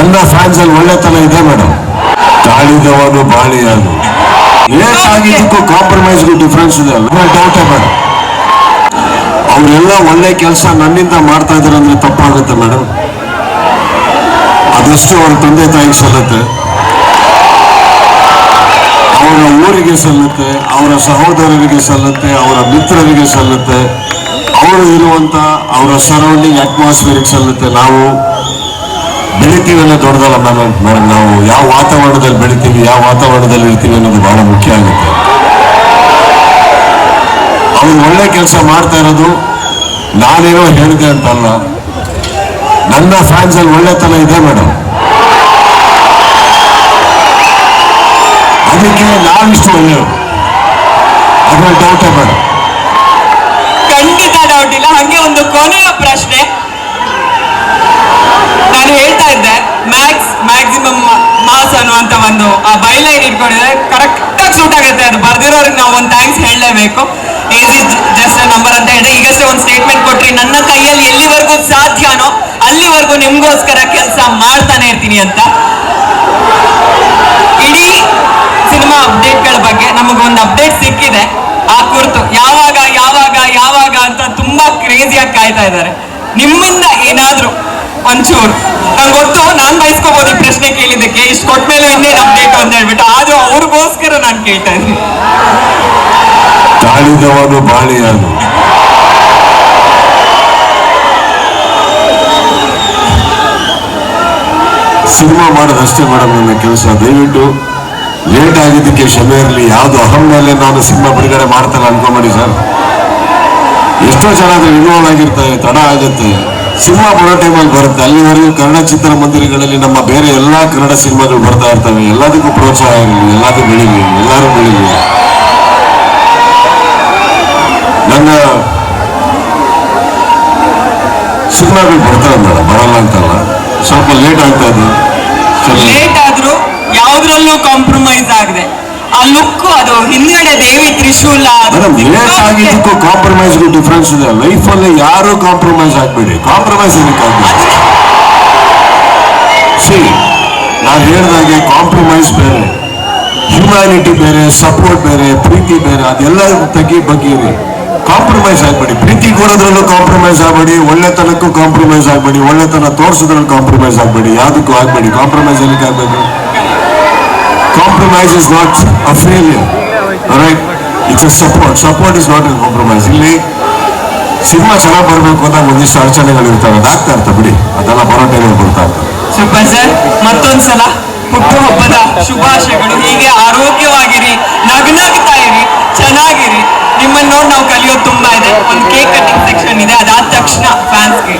ನನ್ನ ಫ್ಯಾನ್ಸ್ ಅಲ್ಲಿ ಒಳ್ಳೆತನ ಇದೆ ಮೇಡಮ್ ತಾಳಿದವನು ಬಾಳಿಯಾನು. ಲೇಟ್ ಆಗಿದ್ದಕ್ಕೂ ಕಾಂಪ್ರಮೈಸ್ಗೂ ಡಿಫ್ರೆನ್ಸ್ ಇದೆ ಡೌಟೇ ಮೇಡಮ್ ಅವರೆಲ್ಲ ಒಳ್ಳೆ ಕೆಲಸ ನನ್ನಿಂದ ಮಾಡ್ತಾ ಇದ್ದಾರೆ ಅಂದ್ರೆ ತಪ್ಪಾಗುತ್ತೆ ಮೇಡಮ್ ಅದಷ್ಟು ಅವ್ರ ತಂದೆ ತಾಯಿಗೆ ಸಲ್ಲುತ್ತೆ ಅವರ ಊರಿಗೆ ಸಲ್ಲುತ್ತೆ ಅವರ ಸಹೋದರರಿಗೆ ಸಲ್ಲುತ್ತೆ ಅವರ ಮಿತ್ರರಿಗೆ ಸಲ್ಲುತ್ತೆ ಅವರು ಇರುವಂತ ಅವರ ಸರೌಂಡಿಂಗ್ ಅಟ್ಮಾಸ್ಫಿಯರ್ಗೆ ಸಲ್ಲುತ್ತೆ ನಾವು ಬೆಳಿತೀವೆಲ್ಲ ದೊಡ್ಡದಲ್ಲ ಮೇಡಮ್ ಮೇಡಮ್ ನಾವು ಯಾವ ವಾತಾವರಣದಲ್ಲಿ ಬೆಳಿತೀವಿ, ಯಾವ ವಾತಾವರಣದಲ್ಲಿ ಇರ್ತೀವಿ ಅನ್ನೋದು ಬಹಳ ಮುಖ್ಯ ಆಗುತ್ತೆ. ಅವ್ರು ಒಳ್ಳೆ ಕೆಲಸ ಮಾಡ್ತಾ ಇರೋದು, ನಾನೇನೋ ಹೇಳಿದೆ ಅಂತಲ್ಲ, ನನ್ನ ಫ್ಯಾನ್ಸ್ ಅಲ್ಲಿ ಒಳ್ಳೆತನ ಇದೆ ಮೇಡಮ್ ಅದಕ್ಕೆ ನಾವಿಷ್ಟು ಒಳ್ಳೆಯವರು. ಅದ್ರಲ್ಲಿ ಡೌಟೇ ಮೇಡಮ್ ಖಂಡಿತ ಡೌಟ್ ಇಲ್ಲ. ಹಂಗೆ ಒಂದು ಕೊನೆಯ ಅನ್ನುವಂತ ಆ ಬೈಲೈನ್ ಇಟ್ಕೊಂಡಿದೆ ಕರೆಕ್ಟ್ ಆಗಿ ಸೂಟ್ ಆಗುತ್ತೆ. ಅದು ಬರ್ದಿರೋರಿಗೆ ನಾವು ಒಂದು ಥ್ಯಾಂಕ್ಸ್ ಹೇಳಲೇಬೇಕು. ಏಜ್ ಇಸ್ ಜಸ್ಟ್ ನಂಬರ್ ಅಂತ ಹೇಳಿದ್ರೆ ಈಗಷ್ಟೇ ಒಂದು ಸ್ಟೇಟ್ಮೆಂಟ್ ಕೊಟ್ರಿ. ನನ್ನ ಕೈಯಲ್ಲಿ ಎಲ್ಲಿವರೆಗೂ ಸಾಧ್ಯನೋ ಅಲ್ಲಿವರೆಗೂ ನಿಮ್ಗೋಸ್ಕರ ಕೆಲಸ ಮಾಡ್ತಾನೆ ಇರ್ತೀನಿ ಅಂತ. ಇಡೀ ಸಿನಿಮಾ ಅಪ್ಡೇಟ್ಗಳ ಬಗ್ಗೆ ನಮಗೊಂದು ಅಪ್ಡೇಟ್ ಸಿಕ್ಕಿದೆ. ಆ ಕುರಿತು ಯಾವಾಗ ಯಾವಾಗ ಯಾವಾಗ ಅಂತ ತುಂಬಾ ಕ್ರೇಜಿಯಾಗಿ ಕಾಯ್ತಾ ಇದ್ದಾರೆ. ನಿಮ್ಮಿಂದ ಏನಾದ್ರೂ ಒಂಚೂರು ನಂಗೆ ಗೊತ್ತು, ನಾನ್ ಬಯಸ್ಕೋಬಹುದು ಈ ಪ್ರಶ್ನೆ ಕೇಳಿದ್ದಕ್ಕೆ. ಇಷ್ಟು ಕೊಟ್ಮೇಲೆ ಇನ್ನೇನು ಅಪ್ಡೇಟ್ ಅಂತ ಹೇಳ್ಬಿಟ್ಟು, ಆದ್ರೂ ಅವ್ರಿಗೋಸ್ಕರ ನಾನು ಕೇಳ್ತಾ ಇದ್ದೀನಿ. ತಾಳಿದವನು ಬಾಳಿಯಾನು. ಸಿನಿಮಾ ಮಾಡೋದಷ್ಟೇ ಮೇಡಮ್ ನನ್ನ ಕೆಲಸ. ದಯವಿಟ್ಟು ಲೇಟ್ ಆಗಿದ್ದಕ್ಕೆ ಕ್ಷಮೆ ಇರಲಿ. ಯಾವುದು ಅಹಂ ಮೇಲೆ ನಾನು ಸಿನಿಮಾ ಬಿಡುಗಡೆ ಮಾಡ್ತಾನೆ ಅನ್ಕೊಂಬೇಡಿ ಸರ್. ಎಷ್ಟೋ ಜನ ಇನ್ವಾಲ್ವ್ ಆಗಿರ್ತಾರೆ, ತಡ ಆಗುತ್ತೆ. ಸಿನಿಮಾ ಬರೋ ಟೈಮಲ್ಲಿ ಬರುತ್ತೆ. ಅಲ್ಲಿವರೆಗೂ ಕನ್ನಡ ಚಿತ್ರಮಂದಿರಗಳಲ್ಲಿ ನಮ್ಮ ಬೇರೆ ಎಲ್ಲ ಕನ್ನಡ ಸಿನಿಮಾಗಳು ಬರ್ತಾ ಇರ್ತವೆ. ಎಲ್ಲದಕ್ಕೂ ಪ್ರೋತ್ಸಾಹ ಇರಲಿ. ಎಲ್ಲದೂ ಬೆಳೀಲಿ. ಎಲ್ಲರೂ ಬೆಳೀಲಿ. ನನ್ನ ಸಿನಿಮಾಗಳು ಬರ್ತಾರೆ ಮೇಡಮ್ ಬರಲ್ಲ ಅಂತಲ್ಲ. ಸ್ವಲ್ಪ ಲೇಟ್ ಆಗ್ತಾ ಇದೆ. ಲೇಟ್ ಆದ್ರೂ ಯಾವ್ದ್ರಲ್ಲೂ ಕಾಂಪ್ರಮೈಸ್ ಆಗದೆ. ಆ ಲುಕ್ ಅದು ಹಿಂದ್ಗಡೆ ದೇವಿ ತ್ರಿಶೂಲ ಮೇಡಮ್ ಲೇಟ್ ಆಗಿದ್ದಕ್ಕೂ ಕಾಂಪ್ರಮೈಸ್ಗೂ ಡಿಫ್ರೆನ್ಸ್ ಇದೆ. ಲೈಫಲ್ಲಿ ಯಾರು ಕಾಂಪ್ರಮೈಸ್ ಆಗ್ಬೇಡಿ. ಕಾಂಪ್ರಮೈಸ್ ಏನಕ್ಕೆ ಆಗ್ಬೇಡಿ? ಸಿ ನಾನು ಹೇಳಿದಾಗೆ ಕಾಂಪ್ರಮೈಸ್ ಬೇರೆ ಹ್ಯುಮ್ಯಾನಿಟಿ ಬೇರೆ ಸಪೋರ್ಟ್ ಬೇರೆ ಪ್ರೀತಿ ಬೇರೆ ಅದೆಲ್ಲ ತಗ್ಗಿ ಬಗ್ಗೆ ಕಾಂಪ್ರಮೈಸ್ ಆಗ್ಬೇಡಿ. ಪ್ರೀತಿ ಕೊಡೋದ್ರಲ್ಲೂ ಕಾಂಪ್ರಮೈಸ್ ಆಗಬೇಡಿ ಒಳ್ಳೆತನಕ್ಕೂ ಕಾಂಪ್ರಮೈಸ್ ಆಗ್ಬೇಡಿ ಒಳ್ಳೆತನ ತೋರಿಸೋದ್ರಲ್ಲಿ ಕಾಂಪ್ರಮೈಸ್ ಆಗಬೇಡಿ ಯಾವುದಕ್ಕೂ ಆಗಬೇಡಿ. ಕಾಂಪ್ರಮೈಸ್ ಏನಕ್ಕೆ ಆಗಬೇಕು? Compromise is not a failure, alright? It's a support support is not a compromise ಇಲ್ಲಿ ಸಿನಿಮಾ ಚೆನ್ನಾಗಿ ಬರಬೇಕು ಅಂತ ಒಂದಿಷ್ಟು ಅಡಚಣೆಗಳು ಇರ್ತವೆ. ಅದಾಗ್ತಾ ಇರ್ತವೆ ಬಿಡಿ. ಅದೆಲ್ಲ ಟೈಮಲ್ಲಿ ಬರ್ತಾ ಇರ್ತವೆ ಸೂಪರ್ ಸರ್, ಮತ್ತೊಂದ್ಸಲ ಹುಟ್ಟುಹಬ್ಬದ ಶುಭಾಶಯಗಳು. ಹೀಗೆ ಆರೋಗ್ಯವಾಗಿರಿ, ನಗ್ನಾಗ್ತಾ ಇರಿ, ಚೆನ್ನಾಗಿರಿ. ನಿಮ್ಮನ್ನ ನೋಡಿ ನಾವು ಕಲಿಯೋದು ತುಂಬಾ ಇದೆ. ಒಂದು ಕೇಕ್ ಕಟಿಂಗ್ ಸೆಕ್ಷನ್ ಇದೆ. ಅದಾದ ತಕ್ಷಣ ಫ್ಯಾನ್ಸ್ಗೆ